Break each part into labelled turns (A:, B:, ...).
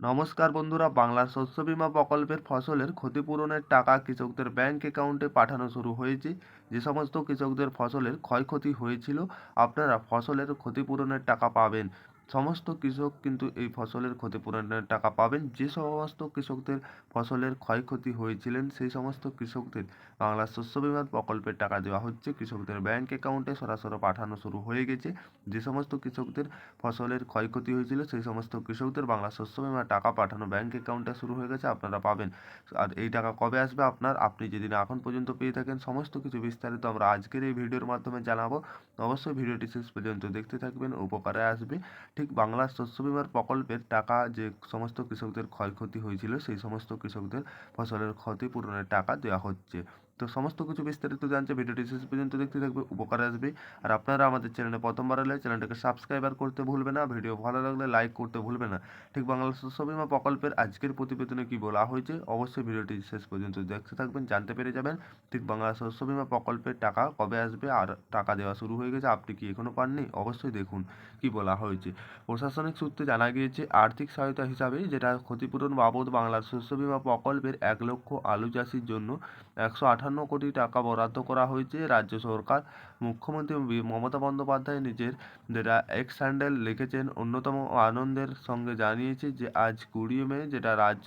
A: নমস্কার বন্ধুরা বাংলার শস্য বিমা প্রকল্পের ফসলের ক্ষতিপূরণের টাকা কৃষকদের ব্যাংক অ্যাকাউন্টে পাঠানো শুরু হয়েছে। যে সমস্ত কৃষকদের ফসলের ক্ষয়ক্ষতি হয়েছিল, আপনারা ফসলের ক্ষতিপূরণের টাকা পাবেন। সমস্ত কৃষক কিন্তু এই ফসলের ক্ষতিপূরণের টাকা পাবেন। যে সমস্ত কৃষকদের ফসলের ক্ষয়ক্ষতি হয়েছিলেন, সেই সমস্ত কৃষকদের বাংলা শস্য বীমা প্রকল্পের টাকা দেওয়া হচ্ছে। কৃষকদের ব্যাংক অ্যাকাউন্টে সরাসরি পাঠানো শুরু হয়ে গেছে। যে সমস্ত কৃষকদের ফসলের ক্ষয়ক্ষতি হয়েছিল, সেই সমস্ত কৃষকদের বাংলা শস্য বীমা টাকা পাঠানো ব্যাংক অ্যাকাউন্টে শুরু হয়ে গেছে, আপনারা পাবেন। আর এই টাকা কবে আসবে আপনার? আপনি যদি না এখন পর্যন্ত পেয়ে থাকেন, সমস্ত কিছু বিস্তারিত আমরা আজকের এই ভিডিওর মাধ্যমে জানাব। অবশ্যই ভিডিওটি শেষ পর্যন্ত দেখতে থাকবেন, উপকারে আসবে। ঠিক বাংলা শস্য বীমার প্রকল্পের টাকা যে সমস্ত কৃষকদের ক্ষয়ক্ষতি হয়েছিল, সেই সমস্ত কৃষকদের ফসলের ক্ষতিপূরণের টাকা দেওয়া হচ্ছে। তো সমস্ত কিছু বিস্তারিত জানতে ভিডিওটি শেষ পর্যন্ত দেখতে থাকবে, উপকার আসবে। আর আপনারা আমাদের চ্যানেলে প্রথমবার এলে চ্যানেলটাকে সাবস্ক্রাইবার করতে ভুলবে না। ভিডিও ভালো লাগলে লাইক করতে ভুলবে না। ঠিক বাংলা শস্য বীমা প্রকল্পের আজকের প্রতিবেদনে কি বলা হয়েছে, অবশ্যই ভিডিওটি শেষ পর্যন্ত দেখতে থাকবেন, জানতে পেরে যাবেন। ঠিক বাংলা শস্য বীমা প্রকল্পের টাকা কবে আসবে আর টাকা দেওয়া শুরু হয়ে গেছে, আপনি কি এখনও পাননি? অবশ্যই দেখুন কি বলা হয়েছে। প্রশাসনিক সূত্রে জানা গিয়েছে, আর্থিক সহায়তা হিসাবে যেটা ক্ষতিপূরণ বাবদ বাংলার শস্য বিমা প্রকল্পের এক লক্ষ আলু চাষির জন্য একশো আটান্ন কোটি টাকা বরাদ্দ করা হয়েছে। রাজ্য সরকার, মুখ্যমন্ত্রী মমতা বন্দ্যোপাধ্যায় নিজের যেটা এক্স হ্যান্ডেল লিখেছেন, অন্যতম আনন্দের সঙ্গে জানিয়েছে যে, আজ কুড়ি মে, যেটা রাজ্য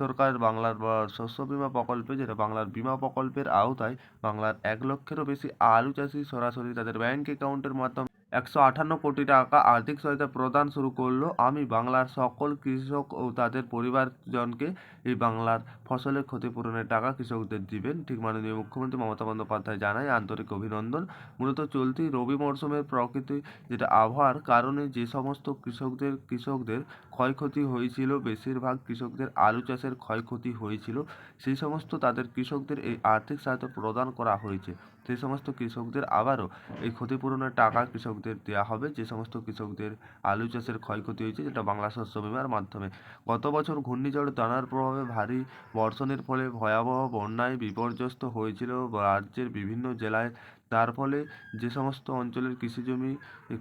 A: সরকার বাংলার শস্য বিমা প্রকল্পে, যেটা বাংলার বিমা প্রকল্পের আওতায় বাংলার এক লক্ষেরও বেশি আলু চাষি সরাসরি তাদের ব্যাংক অ্যাকাউন্টের মাধ্যমে একশো আটান্ন কোটি টাকা আর্থিক সহায়তা প্রদান শুরু করল। আমি বাংলার সকল কৃষক ও তাদের পরিবারজনকে এই বাংলার ফসলের ক্ষতিপূরণের টাকা কৃষকদের দিবেন। ঠিক মাননীয় মুখ্যমন্ত্রী মমতা বন্দ্যোপাধ্যায় জানায় আন্তরিক অভিনন্দন। মূলত চলতি রবি মরশুমের প্রকৃতি যেটা আবহাওয়ার কারণে যে সমস্ত কৃষকদের কৃষকদের ক্ষয়ক্ষতি হয়েছিল, বেশিরভাগ কৃষকদের আলু চাষের ক্ষয়ক্ষতি হয়েছিল, সেই সমস্ত তাদের কৃষকদের এই আর্থিক সহায়তা প্রদান করা হয়েছে। সেই সমস্ত কৃষকদের আবারও এই ক্ষতিপূরণের টাকা কৃষকদের দেওয়া হবে, যে সমস্ত কৃষকদের আলু চাষের ক্ষয়ক্ষতি হয়েছে, যেটা বাংলা শস্য বীমার মাধ্যমে। গত বছর ঘূর্ণিঝড় দানার প্রভাবে ভারী বর্ষণের ফলে ভয়াবহ বন্যায় বিপর্যস্ত হয়েছিল রাজ্যের বিভিন্ন জেলায়। তার ফলে যে সমস্ত অঞ্চলের কৃষিজমি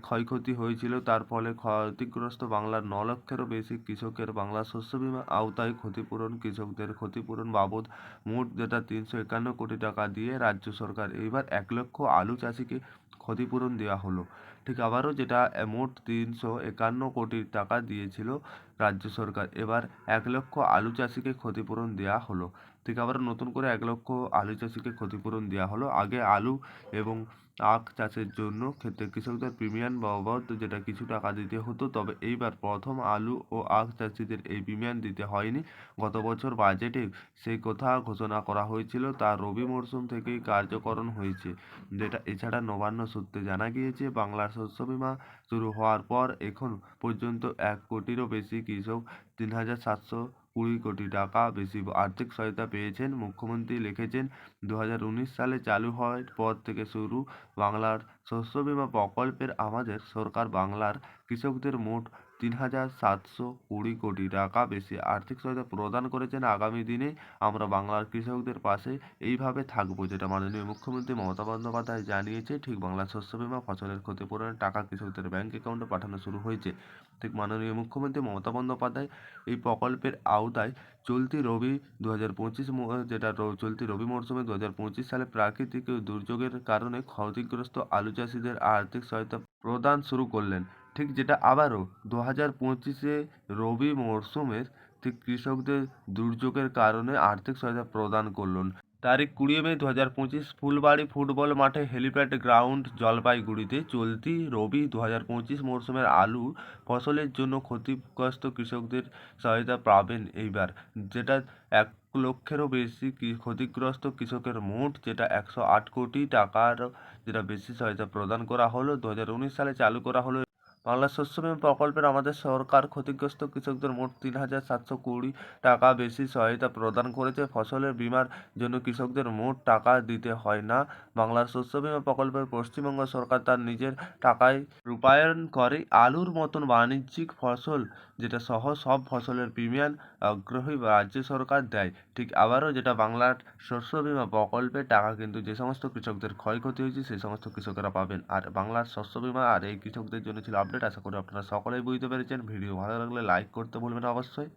A: ক্ষয়ক্ষতি হয়েছিল, তার ফলে ক্ষতিগ্রস্ত বাংলার ন লক্ষেরও বেশি কৃষকের বাংলা শস্য বীমা আওতায় ক্ষতিপূরণ, কৃষকদের ক্ষতিপূরণ বাবদ মোট যেটা তিনশো একান্ন কোটি টাকা দিয়ে রাজ্য সরকার এইবার এক লক্ষ আলু চাষিকে ক্ষতিপূরণ দেওয়া হলো। ঠিক আবারও যেটা মোট তিনশো একান্ন কোটি টাকা দিয়েছিল রাজ্য সরকার। এবার এক লক্ষ আলু চাষিকে ক্ষতিপূরণ দেওয়া হলো। থেকে আবার নতুন করে এক লক্ষ আলু চাষিকে ক্ষতিপূরণ দেওয়া হলো। আগে আলু এবং আখ চাষের জন্য ক্ষেত্রে কৃষকদের প্রিমিয়াম বাবদ যেটা কিছু টাকা দিতে হতো, তবে এইবার প্রথম আলু ও আখ চাষিদের এই প্রিমিয়াম দিতে হয়নি। গত বছর বাজেটে সেই কথা ঘোষণা করা হয়েছিল, তা রবি মরশুম থেকেই কার্যকরণ হয়েছে। যেটা এছাড়া নবান্ন সূত্রে জানা গিয়েছে, বাংলার শস্য বীমা শুরু হওয়ার পর এখন পর্যন্ত এক কোটিরও বেশি কৃষক তিন হাজার সাতশো কুড়ি কোটি টাকা বেশি আর্থিক সহায়তা পেয়েছেন। মুখ্যমন্ত্রী লিখেছেন দু হাজার উনিশ সালে চালু হওয়ার পর থেকে শুরু বাংলার শস্য বীমা প্রকল্পের আমাদের সরকার বাংলার কৃষকদের মোট তিন হাজার সাতশো কুড়ি কোটি টাকা বেশি। আর্থিক সহায়তা প্রদান করেছেন আগামী দিনে আমরা বাংলার কৃষকদের পাশে এইভাবে থাকব, যেটা মাননীয় মুখ্যমন্ত্রী মমতা বন্দ্যোপাধ্যায় জানিয়েছে। ঠিক বাংলা শস্য বীমা, ফসলের ক্ষতিপূরণের টাকা কৃষকদের ব্যাংক অ্যাকাউন্টে পাঠানো শুরু হয়েছে। ঠিক মাননীয় মুখ্যমন্ত্রী মমতা বন্দ্যোপাধ্যায় এই প্রকল্পের আওতায় চলতি রবি দু হাজার পঁচিশ যেটা চলতি রবি মরশুমে দু হাজার পঁচিশ সালে প্রাকৃতিক দুর্যোগের কারণে ক্ষতিগ্রস্ত আলু চাষিদের আর্থিক সহায়তা প্রদান শুরু করলেন। ঠিক যেটা আবারও দু হাজার পঁচিশে রবি মরশুমের ঠিক কৃষকদের দুর্যোগের কারণে আর্থিক সহায়তা প্রদান করলেন। তারিখ কুড়ি মে দু হাজার পঁচিশ ফুলবাড়ি ফুটবল মাঠে হেলিপ্যাড গ্রাউন্ড জলপাইগুড়িতে চলতি রবি দু হাজার পঁচিশ মরশুমের আলু ফসলের জন্য ক্ষতিগ্রস্ত কৃষকদের সহায়তা পাবেন এইবার, যেটা এক লক্ষেরও বেশি ক্ষতিগ্রস্ত কৃষকের মোট, যেটা একশো আট কোটি টাকার যেটা বেশি সহায়তা প্রদান করা হলো। দু হাজার উনিশ সালে চালু করা হলো বাংলা শস্য বীমা প্রকল্পের আমাদের সরকার ক্ষতিগ্রস্ত কৃষকদের মোট তিন হাজার সাতশো কুড়ি টাকা বেশি সহায়তা প্রদান করেছে। ফসলের বীমার জন্য কৃষকদের মোট টাকা দিতে হয় না। বাংলার শস্য বীমা প্রকল্পের পশ্চিমবঙ্গ সরকার তার নিজের টাকায় রূপায়ণ করে। আলুর মতন বাণিজ্যিক ফসল, যেটা সহ সব ফসলের প্রিমিয়াম আগ্রহী রাজ্য সরকার দেয়, ঠিক আবারও যেটা বাংলার শস্য বীমা প্রকল্পের টাকা কিন্তু যে সমস্ত কৃষকদের ক্ষয়ক্ষতি হয়েছে, সেই সমস্ত কৃষকেরা পাবেন। আর বাংলার শস্য বীমা আর এই কৃষকদের জন্য ছিল আপডেট আশা করি আপনারা সকলেই বুঝতে পেরেছেন। ভিডিও ভালো লাগলে লাইক করতে ভুলবেন অবশ্যই।